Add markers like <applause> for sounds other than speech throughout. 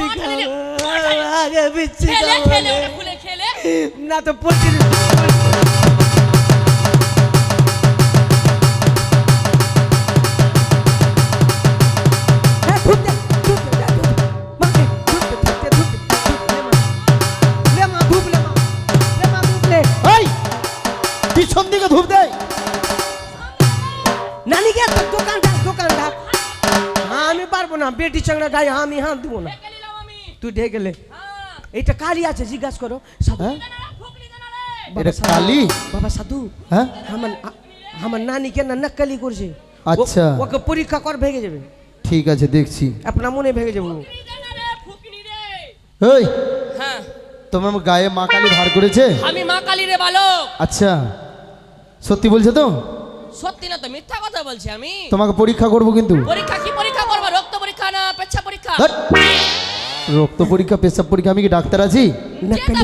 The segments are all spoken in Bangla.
পাঠালি। আগে খেলে না তো পড়ছি পিছন দিকে ধূপ দেয় বেটি চাংড়া গায়ে আমি হাত দিব না। তুই ঢেকে লে হ্যাঁ। এইটা কালি আছে জিজ্ঞাসা করো। বাবা এটা সাধু। কালি? বাবা সাধু। হ্যাঁ? আমার আমার নানিকে না নকলি করছে। আচ্ছা। ওকে পরীক্ষা কর ভেঙে যাবে। ঠিক আছে দেখছি। আপনার মনে ভেঙে যাব। এই! হ্যাঁ। তোমার গায়ে মা কালী ধার করেছে? আমি মা কালী রে বালক। আচ্ছা। সত্যি বলছে তো? সত্যি না তো মিথ্যা কথা বলছি আমি। তোমাকে পরীক্ষা করব কিন্তু। পরীক্ষা কি পরীক্ষা করব রক্ত পরীক্ষা না পেচ্ছা পরীক্ষা ধ্যাৎ। রক্ত পরীক্ষা পেশাব পরীক্ষা আমি কি ডাক্তার আছি?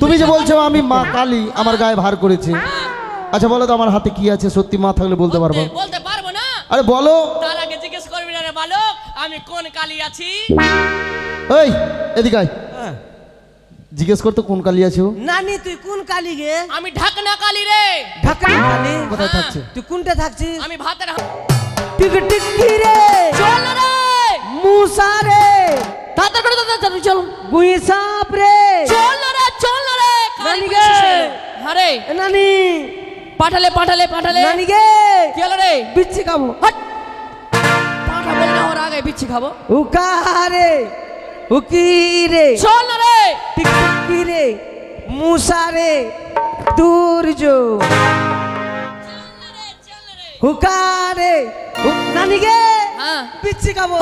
তুমি যে বলছো আমি মা কালী আমার গায়ে ভার করেছে। আচ্ছা বলো তো আমার হাতে কি আছে? সত্যি মা থাকলে বলতে পারব? বলতে- বলতে পারব না। আরে বলো। তার আগে জিজ্ঞেস করবি না রে বালক আমি কোন কালী আছি? এই এদিকে আয়। হ্যাঁ। জিজ্ঞেস করতো কোন কালী আছে নানি তুই কোন কালি গে? আমি ঢাকনা কালী রে। ঢাকা কালি? কোথায় হ্যাঁ। থাকছে? তুই কোনটা থাকছিস? আমি ভাতের হা- টিক রে। চল রে। মুসা রে। তাড়াতাড়ি করে তাড়াতাড়ি চল। গুই সাপ রে। চল রে চল রে কালী নানি গে। এলো। রে এ নানি। পাঠালে পাঠালে পাঠালে। নানি গে। কি হলো রে? বিচ্ছি খাব। হট। পাঠা বলে না ওর আগে বিচ্ছি খাব। উকা রে? উকি রে? চল রে। টিক টিকি রে? মুসা রে। দুর্য। হুকা রে হু- নানি গে। হ্যাঁ। বিচ্ছি খাব।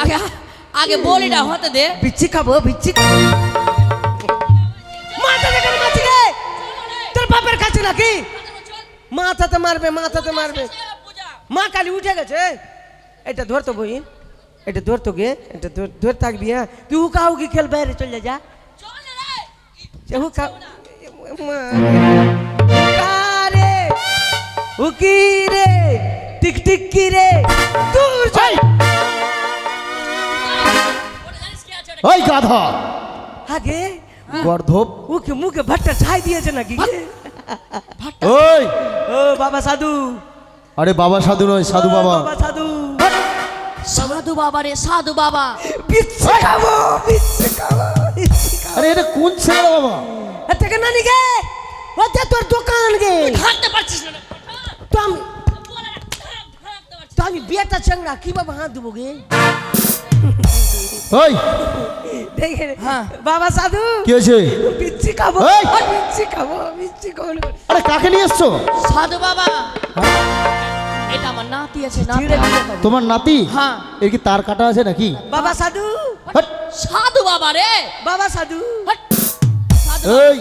আগে আগে বলিটা হতে দে। বিচ্ছি খাব বিচ্ছি খাব মাথা দেখে মাছি গে তোর বাপের কাছে নাকি? মাথাতে মারবে মাথাতে মারবে। মা কালি উঠে গেছে। এটা ধরতো বই এটা ধরতো গে। এটা ধর ধর থাকবি হ্যাঁ? তুই হুকা হুকি খেল বাইরে চলে যা। হুকা রে হুকি রে? টিক টিক রে? দূর যাই ওই গাধা। আগে? গর্ধব। ওকে মুখে ভাট্টা ছাই দিয়েছে নাকি? ওই। ও বাবা সাধু। আরে বাবা সাধু নয় সাধু বাবা। বাবা সাধু। সাধু বাবা রে সাধু বাবা। বিচ্ছে খাব বিচ্ছে খাব আরে এটা কোন ছেলে বাবা? এটাকে নানি গে? ওতে তোর দোকান গে। হাঁটতে পারছিস না। তো আমি তো আমি বিয়েটা চাংড়া কীভাবে হাত দেবো গে? ওই দেখে হ্যাঁ। বাবা সাধু। কি হয়েছে? বিচ্ছি খাব! বিচ্ছি খাব বিচ্ছি খাব। আরে কাকে নিয়ে এসছো? সাধু বাবা। এটা আমার নাতি আছে। তোমার নাতি? হ্যাঁ। এর কি তার কাটা আছে নাকি? বাবা সাধু। হাট! সাধু বাবা রে। বাবা সাধু। এই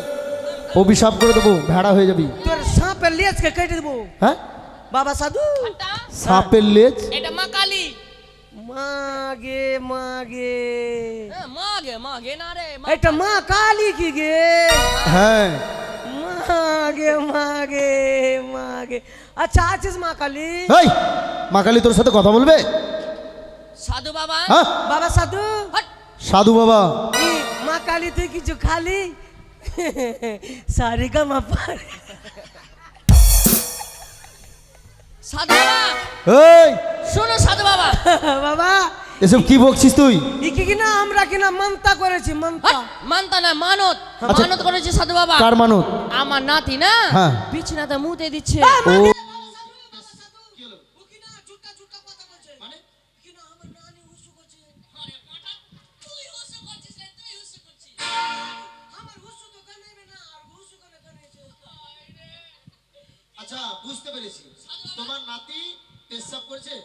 অভিশাপ করে দেবো ভেড়া হয়ে যাবি। তোর সাপের লেজকে কেটে দেবো। হ্যাঁ? বাবা সাধু। সাপের লেজ? এটা মা কালী। মাগে মাগে। হ্যাঁ, মা গে মা না রে এটা মা কালী কি গে? হ্যাঁ। মাগে মাগে মাগে। আচ্ছা আছিস মা কালী? এই মা কালী তোর সাথে কথা বলবে? সাধু বাবা। হ্যাঁ বাবা সাধু? হট। সাধু বাবা। কি মা কালী তুই কিছু খালি? সারিকা মা পারে। সাধু বাবা এই। শোনো সাধু বাবা। <laughs> বাবা এসব কি বকছিস তুই? ইকি কিনা আমরা কিনা মানতা করেছি মানতা। মানতা না মানত। আচ্ছা। মানত করেছে সাধু বাবা কার মানত? আমার নাতি না? হ্যাঁ। বিছনাতে মুতে দিচ্ছে। ও। আচ্ছা বুঝতে পেরেছি। তোমার নাতি পেশাব করছে?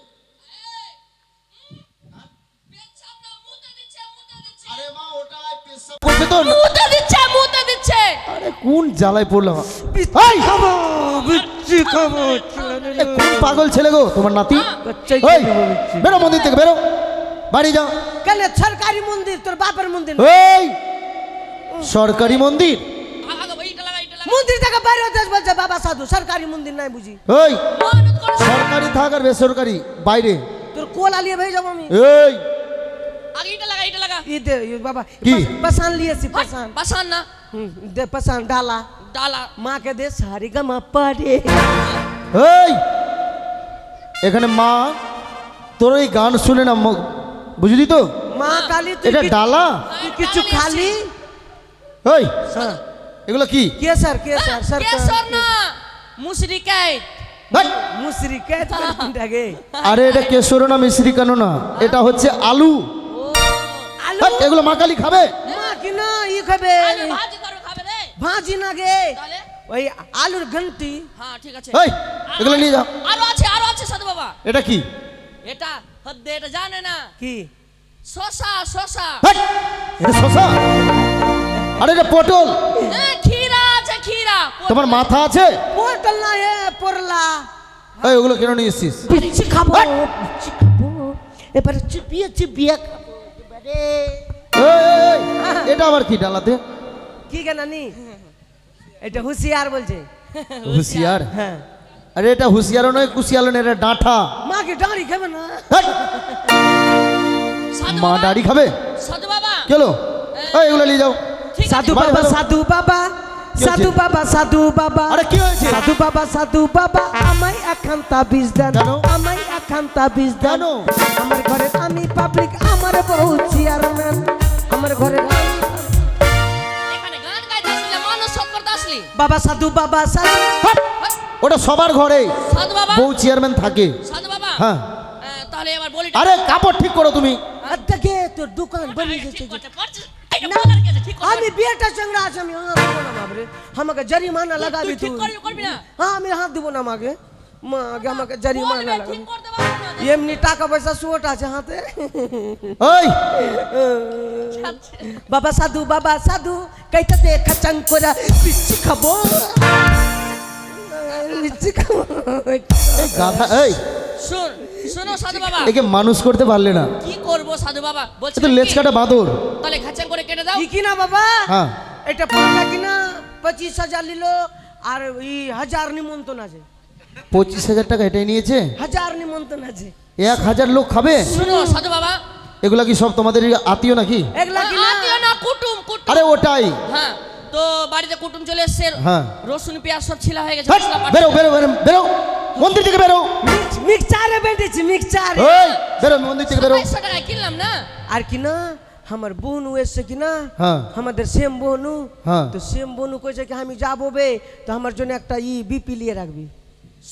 আরে মা ওটা পেশাব করছে তো? মুতে দিচ্ছে মুতে দিচ্ছে। আরে কোন জ্বালায় পড়লাম বিচ্ছি খাব বিচ্ছি খাব কোন পাগল ছেলে গো তোমার নাতি? এই বিচ্ছি। বেরো মন্দির থেকে বেরো। বাড়ি যাও। কেন? সরকারি মন্দির তোর বাপের মন্দির। এই সরকারি মন্দির আগে ভাই এটা লাগা এটা লাগা মন্দির বাইরে দেশ বলছে বাবা সাধু সরকারি মন্দির নাই বুঝি? এই সরকারি। থাক আর বেসরকারি বাইরে। তোর কোল আলিয়ে ভাই যাব আমি। এই। বাবা না। ডালা। ডালা। মাকে দে এখানে মা তোর গান শুনে না বুঝলি তো? মা কালী ডালা? কিছু খালি? এগুলো কি? কেসার কেসার স্যার? কেসার না? মুসরি ভাই! মুসরি কাইট আগে <laughs> আরে এটা কেশর না মিশ্রি কেন না এটা হচ্ছে আলু। ও আলু? এগুলো মাকালি খাবে? মা কি না ই খাবে? ভাজি করো খাবে রে। ভাজি না গে। ওই আলুর ঘন্টি। হ্যাঁ ঠিক আছে। ভাই এগুলো নিয়ে যাও। আরও আছে আরও আছে সাধু বাবা। এটা কি? এটা হদ্দে এটা জানে না। কি? শশা শশা। এটা শশা? আরে এটা পটল। খিরা আছে খিরা তোমার মাথা আছে? পটল না এ পরলা। এই ওগুলো কেন নিয়ে এসেছিস? পিচ্ছি খাব পিচ্ছি খাব। এবারে চিপিয়ে চিপিয়ে খাব এবারে এটা আবার কি ডালাতে? কি কেন নি এটা হুঁশিয়ার বলছে। হুঁশিয়ার? হ্যাঁ। আরে এটা হুঁশিয়ারও নয় কুশিয়ারও নয় এটা ডাঁটা মা কি ডাঁড়ি খাবে না? মা ডাঁড়ি খাবে? সাধু বাবা। চলো এইগুলো নিয়ে যাও। সাধু বাবা। সাধু বাবা সাধু? বাবা সাধু বাবা। আরে কি হয়েছে? সাধু বাবা সাধু বাবা আমায় এখন তাবিজ দেন? আমায় এখন তাবিজ দেন? আমার ঘরে আমি পাবলিক আমার বউ চেয়ারম্যান আমার ঘরে বাবা সাধু বাবা সাধু হাট! ওটা সবার ঘরে। সাধু বাবা? বউ চেয়ারম্যান থাকে। সাধু বাবা? হ্যাঁ। তাহলে এবার বলি আরে কাপড় ঠিক করো তুমি। দেখে তোর দোকান বনি গেছে আমি বিয়েটা চংড়া আছে আমি হাত দেবো না বাবরে আমাকে জরিমানা লাগাবি তুই? হ্যাঁ আমি হাত দেবো না মাকে মা আগে আমাকে জরিমানা লাগাবি। এমনি টাকা পয়সা শোট আছে হাতে ওই বাবা সাধু বাবা সাধু কাইটা দেখা চাঙ্করা পিচ্ছি খাব পিচ্ছি খাব এই শুন শোনো সাধু বাবা। একে মানুষ করতে পারলে না। কি করব সাধু বাবা? বলছি তো লেজ কাটা বাঁদর। তাহলে খাঁচাং করে কেটে দাও। কি কিনা বাবা। হ্যাঁ। এটা পড়লা কিনা? পঁচিশ হাজার নিল আর ওই হাজার নিমন্ত্রণ আছে। পঁচিশ হাজার টাকা এটাই নিয়েছে? হাজার নিমন্ত্রণ আছে। এক হাজার লোক খাবে? শুনো সাধু বাবা। এগুলা কি সব তোমাদের আত্মীয় নাকি? এগুলা কিনা আত্মীয় না কুটুম কুটুম। আরে ওটাই। হ্যাঁ। তো বাড়িতে কুটুম চলে এসছে হ্যাঁ। রসুন পেঁয়াজ সব ছিলা হয়ে গেছে পাঠাতে- বেরো বেরো বেরো বেরো। মন্দির থেকে বেরো। মিক্সচারে বেঁধেছি মিক্সচার ওই বেরো মন্দির থেকে বেরো। কিনলাম না? আর কি না আমার বোন এসছে কি না? হ্যাঁ। আমাদের সেম বোনু হ্যাঁ। তো সেম বোনু কইছে কি আমি যাব বে। তো আমার জন্য একটা ই বিপি লিয়ে রাখবি।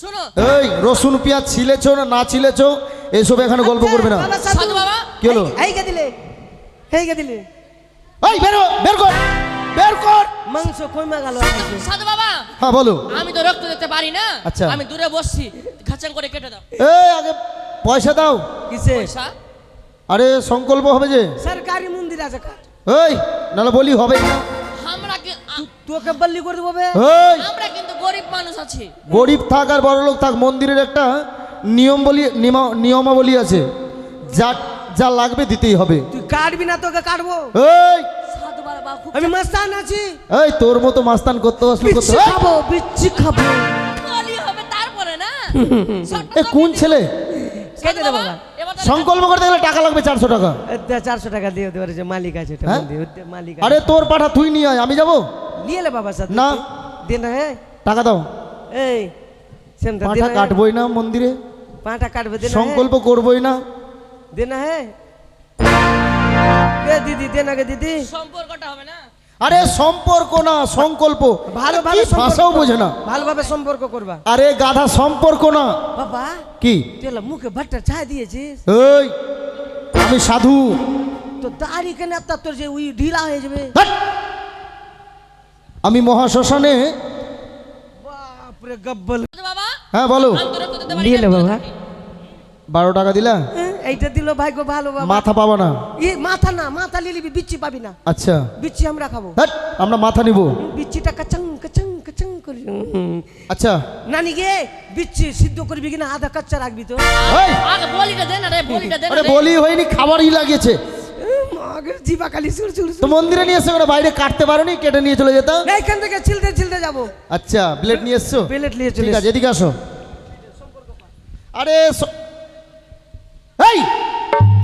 শোনো। এই রসুন পেঁয়াজ ছিলেছো না না ছিলেছো? এসব এখানে গল্প করবে না। সাধু। সাধু বাবা। কি হলো? এই গে দিলে এই গে দিলে। এই বেরো বের কর। বের কর। মাংস কইমা গেল? সাধু বাবা হ্যাঁ বলো। আমি তো রক্ত দিতে পারি না। আচ্ছা। আমি দূরে বসছি খাঁচাং করে কেটে দাও। এই আগে পয়সা দাও। কিসে? পয়সা? আরে সংকল্প হবে যে। সরকারি মন্দির আছে কাট। এই নাহলে বলি হবে। না আমরা কি- তোকে বল্লি করে দেবো এই। আমরা কিন্তু গরিব মানুষ আছি। গরিব থাক আর বড় লোক থাক মন্দিরের একটা নিয়ম বলি নিয়মাবলী আছে। যা যা লাগবে দিতেই হবে। তুই কাটবি না তোকে কাটবো। এই আমি মাস্তান আছি। এই তোর মতো মাস্তান করতে আসলে করতে খাব বিচ্ছি খাব। কলি হবে তারপরে না? <laughs> এ কোন ছেলে? কেটে দে বাবা এবার সংকল্প করতে গেলে টাকা লাগবে চারশো টাকা। চারশো টাকা দিয়ে দেওয়ার যে মালিক আছে হ্যাঁ? মালিক আরে তোর পাঠা তুই নিয়ে আয় আমি যাব? নিয়ে লে বাবা সাথে। না। দিন না হ্যাঁ? টাকা দাও। এই পাঠা না, কাটবই না মন্দিরে। পাঁটা কাটবে সংকল্প করবই না। দিন না হ্যাঁ? দিদি দে না গে দিদি। সম্পর্কটা হবে না? আরে সম্পর্ক না সংকল্প। ভালোভাবে ভাষাও বোঝে না। ভালোভাবে সম্পর্ক করবা। আরে গাধা সম্পর্ক না। বাবা কি? তুই মুখে ভাট্টা ছাই দিয়েছিস? এই আমি সাধু। তো দাড়ি কেন একটা তোর যে উই ঢিলা হয়ে যাবে! আমি মহাশ্মশানে বাপরে গব্বল। বাবা হ্যাঁ বলো। নে? বাবা। বারো টাকা দিলা? হ্যাঁ, এইটা দিল ভাগ্য ভালো বাবা। মাথা পাবো না। ই মাথা না মাথা লিলিবি বিচ্ছি পাবি না। আচ্ছা। বিচ্ছি আমরা খাব। হাট! আমরা মাথা নিব। বিচ্ছিটা কাচাং কাচাং কাচাং করি। আচ্ছা। নানি গে বিচ্ছি সিদ্ধ করবি কিনা আধা কাচ্চা রাখবি তো। এই, আগে বলিটা দে না রে বলিটা দে না আরে রে। বলি হয়নি খাবারই লাগিয়েছে। আগের জিবা খালি সুর সুর তো মন্দিরে নিয়ে বাইরে কাটতে পারোনি কেটে নিয়ে চলে এইখান থেকে ছিলতে ছিলতে যাব। আচ্ছা ব্লেড নিয়ে এসছো? প্লেট নিয়ে চলে ঠিক আছে এদিকে আসো। আরে স- এই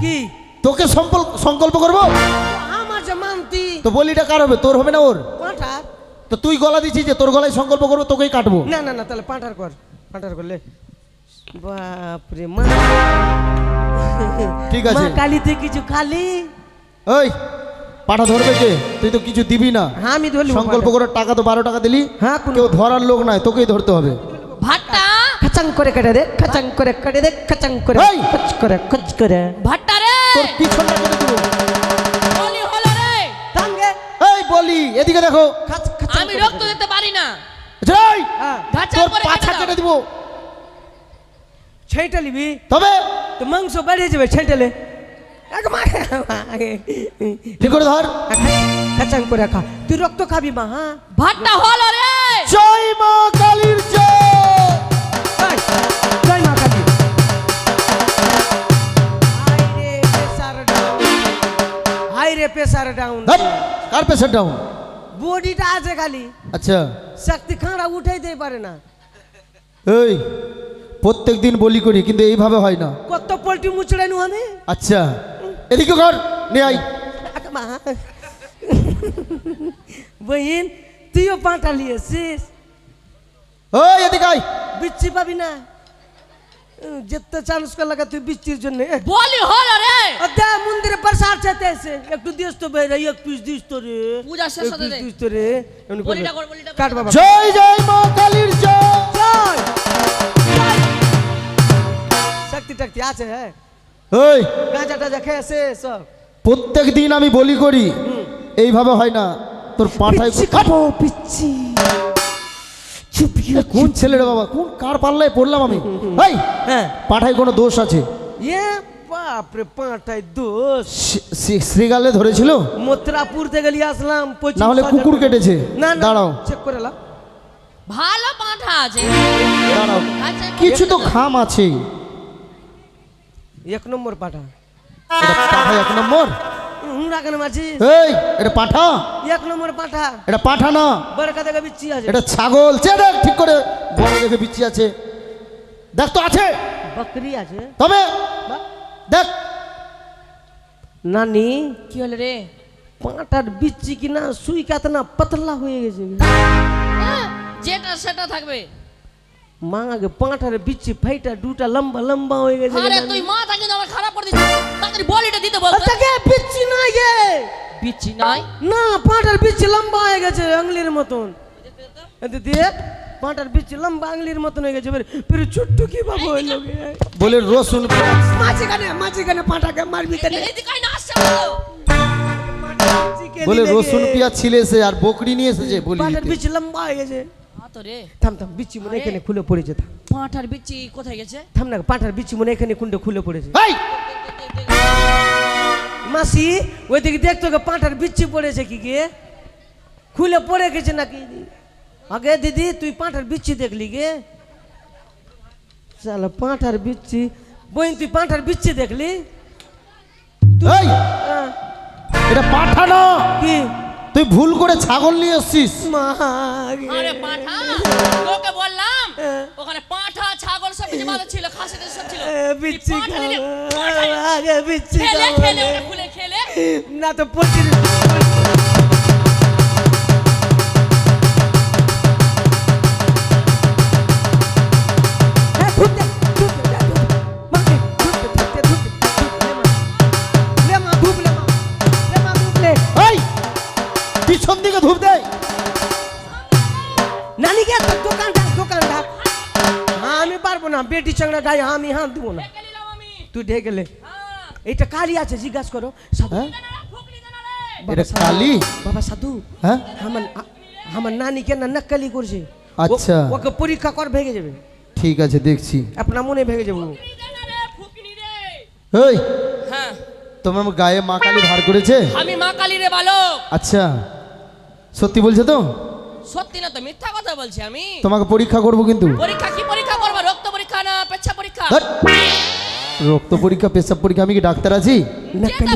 কি? তোকে সংকল্প করব? আমার যে মানতি। তো বলিটা কার হবে? তোর হবে না ওর? পাঁঠার। তো তুই গলা দিছিস যে তোর গলায় সংকল্প করব তোকেই কাটবো? না না না তাহলে পাঁঠার কর পাঁঠার করলে বাপরে মা। ঠিক আছে। কালিতে কিছু খালি? ওই পাঠা ধরবে কে? তুই তো কিছু দিবি না। হ্যাঁ আমি ধরলি সংকল্প করে টাকা তো বারো টাকা দিলি। হ্যাঁ কেউ ধরার লোক নাই তোকেই ধরতে হবে। ভাট্টা? খাচাং করে কেটে দে খাচাং করে কেটে দে খাচাং করে! খচ করে খচ করে ভাট্টা রে তোর পিছনটা কেটে দেবো বলি হলো রে তাঙ্গে এই বলি এদিকে দেখো আমি রক্ত দিতে পারি না যাই হ্যাঁ তোর পাছা কেটে দিব ছেঁটে নিবি তবে তো মাংস বেড়ে যাবে ছেঁটেলে এক মা ঠিক করে ধর খাচাং করে খা তুই রক্ত খাবি মা হ্যাঁ ভাট্টা হলো রে জয় মা কালীর জয় রে প্রেসার ডাউন কার পেশার ডাউন বডিটা আছে খালি। আচ্ছা। শক্তি খাঁড়া উঠাই দিতে পারে না। এই প্রত্যেক দিন বলি করি কিন্তু এইভাবে হয় না। কত পোল্ট্রি মুচড়ে নু? আমি আচ্ছা। এদিকে কর নিয়ে আই বহিন তুইও পাঁটা লিয়েছিস ওই এদিকে আই বিচ্ছি পাবি না। যেতে চান্স করলাগা তুই বিচ্ছির জন্য। বলি হলো রে। দে মন্দিরে প্রসাদ চাইতে এসে। একটু দিস তো বেরে এক পিস দিস তো রে। পূজা শেষ হতে দে। দিস তো রে। বলিটা কর, বলিটা কাট বাবা। জয় জয় মা কালীর জয়। জয়। শক্তি টাক্তি আছে হ্যাঁ। ওই গাঁজা টাজা খেয়েছে সব। প্রত্যেক দিন আমি বলি করি। এইভাবে হয় না। তোর পাঠায় পিচ্ছি। কোন ছেলে রে বাবা? কোন কার পাল্লায় পড়লাম আমি? এই হ্যাঁ। পাঠায় কোনো দোষ আছে? এ বাপরে দোষ। শ্রী- শ্রী- শ্রীগালে ধরেছিল? মথুরাপুর থেকে নিয়ে আসলাম না হলে কুকুর কেটেছে। না না দাঁড়াও। চেক করে লাও ভালো পাঁঠা আছে। দাঁড়াও। আচ্ছা, কিছু তো খাম আছে। এক নম্বর পাঠা। এটা পাঠা এক নম্বর? হুঁড়া কেন মারছিস এই এটা পাঠা? এক নম্বর পাঠা এটা পাঠা না। বড়কা বিচ্ছি আছে এটা ছাগল। চে দেখ ঠিক করে বড় দেখে বিচ্ছি আছে। দেখ তো আছে। বকরি আছে তবে। দেখ। নানি কি হলো রে? পাঁটার বিচ্ছি কিনা সুই কাত না পাতলা হয়ে গেছে। যেটা সেটা থাকবে। মা আগে পাঁটার বিচ্ছি ফাইটা দুটা লম্বা লম্বা হয়ে গেছে আরে তুই মাথা কিন্তু আমার খারাপ করে দিচ্ছিস। তাড়াতাড়ি বলিটা দিতে বল। তাকে বিচ্ছি না গে বিচ্ছি নাই? না পাঁঠার বিচ্ছি লম্বা হয়ে গেছে আঙলির মতন। এতে দিয়ে পাঁটার বিচ্ছি লম্বা আঙলির মতন হয়ে গেছে ফের ফের ছোট্ট কি বাবু হইল গে বলে রসুন মাছি পেঁয়াজ। মাঝখানে মাঝখানে পাঁটাকে মারবি কেন? এদিকে আয় না আসছে বলে রসুন পেঁয়াজ ছিলে এসে আর বকরি নিয়ে এসেছে বলি পাঁটার দিতে। বিচ্ছি লম্বা হয়ে গেছে। হ্যাঁ তো রে। থাম থাম বিচ্ছি মনে এখানে খুলে পড়েছে থাম। পাঁঠার বিচ্ছি কোথায় গেছে? থাম না পাঁটার বিচ্ছি মনে এখানে কুন্ডে খুলে পড়েছে। এই মাসি ওইদিকে দেখতো গে পাঁটার বিচ্ছি পড়েছে কি গে। খুলে পড়ে গেছে নাকি? আগে দিদি তুই পাঁটার বিচ্ছি দেখলি গে। চলো পাঁটার বিচ্ছি বইন তুই পাঁটার বিচ্ছি দেখলি? এই আহ, এটা পাঠা না। কি? তুই ভুল করে ছাগল নিয়ে এসছিস মা গে। আরে পাঁঠা তোকে বললাম। ওখানে পাঁঠা ছাগল সব কিছু ভালো ছিল খাসি সব ছিল বিচ্ছি আগে বিচ্ছি খেলে খেলে খুলে খেলে না তো পড়ছিস বেটি চাংড়া গায়ে আমি হাত দিব না। ঢেকে তুই ঢেকেলে হ্যাঁ। এইটা কালি আছে জিজ্ঞাসা করো। হ্যাঁ। বাবা এটা সাধু। কালি? বাবা সাধু। হ্যাঁ? আমার আমার নানিকে না নকলি করছে। আচ্ছা। ওকে পরীক্ষা কর ভেঙে যাবে। ঠিক আছে দেখছি। আপনার মনে ভেঙে যাব। এই! হ্যাঁ। তোমার গায়ে মা কালী ধার করেছে? আমি মা কালী রে বালক। আচ্ছা। সত্যি বলছে তো? সত্যি না তো মিথ্যা কথা বলছি আমি। তোমাকে পরীক্ষা করব কিন্তু। পরীক্ষা কি পরীক্ষা করবা? রক্ত পরীক্ষা না পেচ্ছা পরীক্ষা? ধ্যাৎ। রক্ত পরীক্ষা পেশাব পরীক্ষা আমি কি ডাক্তার আছি?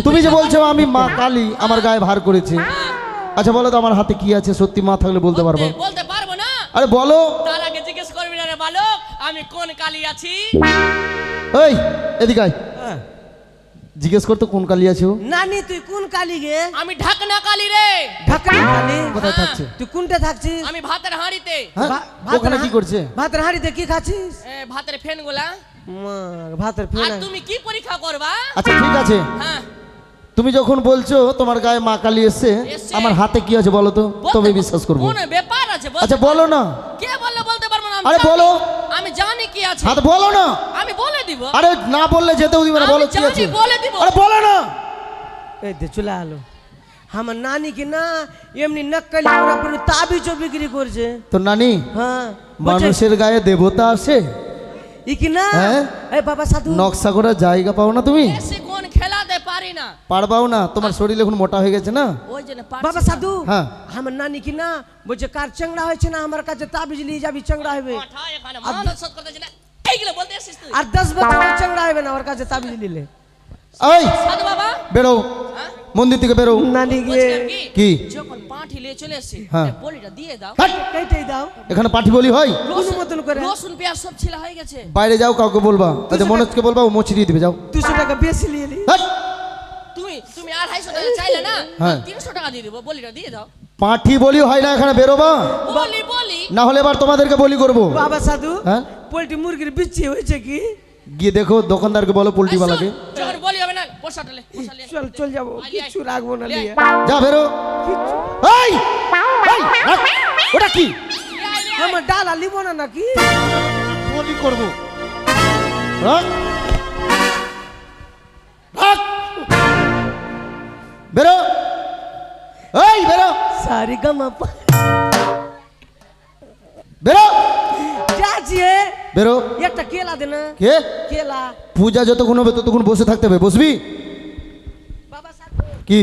তুমি যে বলছো আমি মা কালী আমার গায়ে ভার করেছে। আচ্ছা বলো তো আমার হাতে কি আছে? সত্যি মা থাকলে বলতে পারব? বলতে- বলতে পারব না। আরে বলো। তার আগে জিজ্ঞেস করবি না রে বালক আমি কোন কালী আছি? এই এদিকে আয়। জিজ্ঞেস করতো কোন কালি আছো? ও নানি তুই কোন কালি গে? আমি ঢাকনা কালি রে। ঢাকনা কালি? কোথায় হ্যাঁ। থাকছে? তুই কোনটা থাকছিস? আমি ভাতের হাঁড়িতে। হ্যাঁ ওখানে কি করছে? ভাতের হাঁড়িতে কি খাচ্ছিস? ভাতের ফেন গোলা মার, ভাতের আর তুমি কি পরীক্ষা করবা? আচ্ছা ঠিক আছে। হ্যাঁ। তুমি যখন বলছো তোমার গায়ে মা কালী এসছে। আমার হাতে কি আছে বলো তো? তবে বিশ্বাস করব। কোন ব্যাপার আছে আচ্ছা বলো না। কে বললে বলতে পারব না? আরে বলো। আমি জানি কি আছে। হাতে বলো না। আমি বলে দিব। আরে না বললে যেতেও দিবে না বলো কি আছে। বলে দিব। আরে বলো না। এই দে চলে আলো। আমার নানি কি না এমনি নকলি ওরা পুরো তাবিজও বিক্রি করছে। তো নানি? হ্যাঁ মানুষের গায়ে দেবতা আসে? ই কি না? হ্যাঁ? এই বাবা সাধু। নকশা করার জায়গা পাও না তুমি? পারি না। পারবাও না তোমার শরীর এখন মোটা হয়ে গেছে না? ওই জন্য বাবা সাধু হ্যাঁ। আমার নানি কি না বলছে কার চেংড়া হয়েছে না আমার কাছে তাবিজ নিয়ে যাবি চেংড়া হবে। আর দশ বছর চেংড়া হবে না ওর কাছে তাবিজ নিলে। এই সাধু বাবা। বেরো। হ্যাঁ? মন্দির থেকে বেরো। নানি গিয়ে কি? কি? যখন পাঁঠি নিয়ে চলে এসেছি হ্যাঁ। বলিটা দিয়ে দাও! কেটেই দাও। এখানে পাঠি বলি হয়? কোনো মতন করে। রসুন পেঁয়াজ সব ছিলা হয়ে গেছে। বাইরে যাও কাউকে বলবা। তাতে মনোজকে বলবা ও মুচি দিয়ে দিবে যাও। দুশো টাকা বেশি নিয়ে আড়াইশো টাকা চাইলে না হ্যাঁ। তিনশো টাকা দিয়ে দেবো। বলিটা দিয়ে দাও। পাঠি বলি হয় না এখানে বেরোবা? বলি বলি। না হলে এবার তোমাদেরকে বলি করব। বাবা সাধু হ্যাঁ? পোল্ট্রি মুরগির বিচ্ছি হয়েছে কি? গিয়ে দেখো দোকানদারকে বলো পোল্ট্রিওয়ালাকে। আর বলি হবে না পোষালে চল চল যাব কিচ্ছু রাখব না নিয়ে যা বেরো। এই! এই! রাখ! ওটা কি? আমার ডালা লিব না নাকি? বলি করব! রাখ! সারি গামা বেরো। যাচ্ছি বেরো। একটা কেলা দে না কে কেলা পূজা যতক্ষণ হবে ততক্ষণ বসে থাকতে হবে বসবি? বাবা কি?